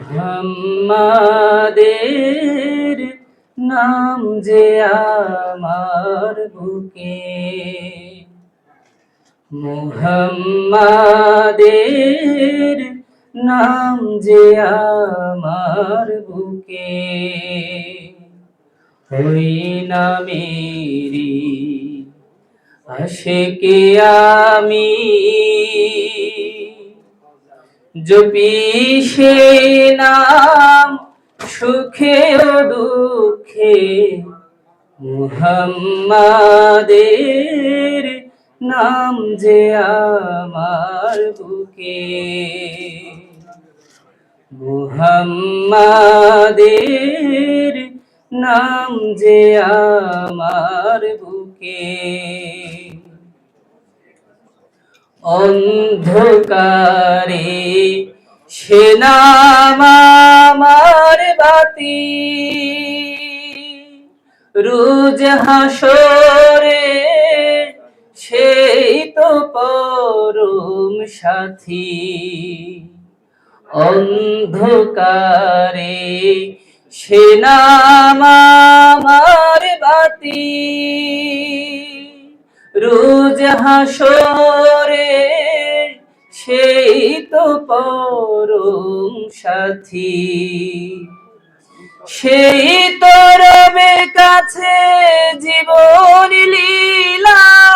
মুহাম্মাদের নাম যে আমার বুকে। মুহাম্মাদের নাম যে আমার বুকে। ওই নামেরি আশেকে আমি। জপি সে নাম সুখে ও দুঃখে মুহাম্মাদের নাম যে আমার বুকে। মুহাম্মাদের নাম যে আমার বুকে। অন্ধকারে সে আমার বাতি। রোজ হাসরে সেই তো পরম সাথী। অন্ধকারে সে নাম হাসরে সেই তো পরম সাথী। সেই তো রবের কাছে জীবন লীলাই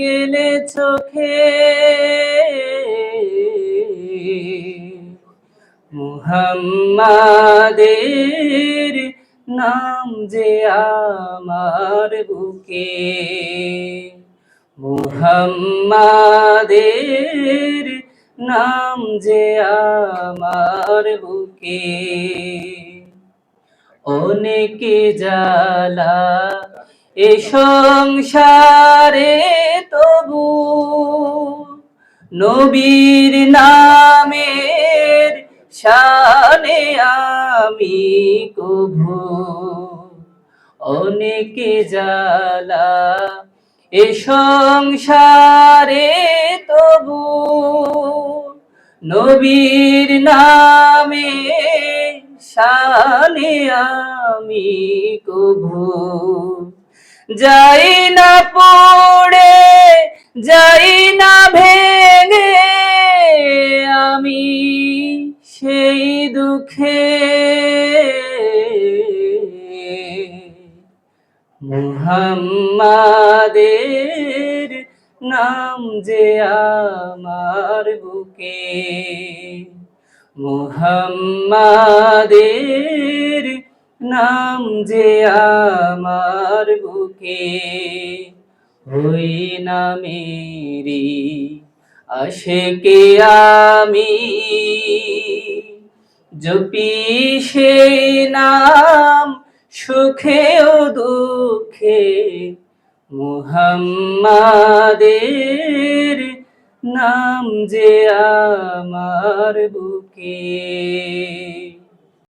গেলে চোখে। মুহাম্মাদের নাম যে আমার বুকে। মুহাম্মাদের নাম যে আমার বুকে। অনেকে জ্বালা, এ সংসারে তবু নবীর নামের শানে আমি কভু অনেকে জ্বালা এ সংসারে তবু নবীর নামে শানে আমি কভু যাই না পড়ে, যাই না ভেঙে, আমি সেই দুঃখে মুহাম্মাদের নাম যে আমার বুকে। মুহাম্মাদের নাম যে আমার বুকে। ওই নামেরি আশেকে আমি জপি সেই নাম সুখে ও দুঃখে মুহাম্মাদের নাম যে আমার বুকে।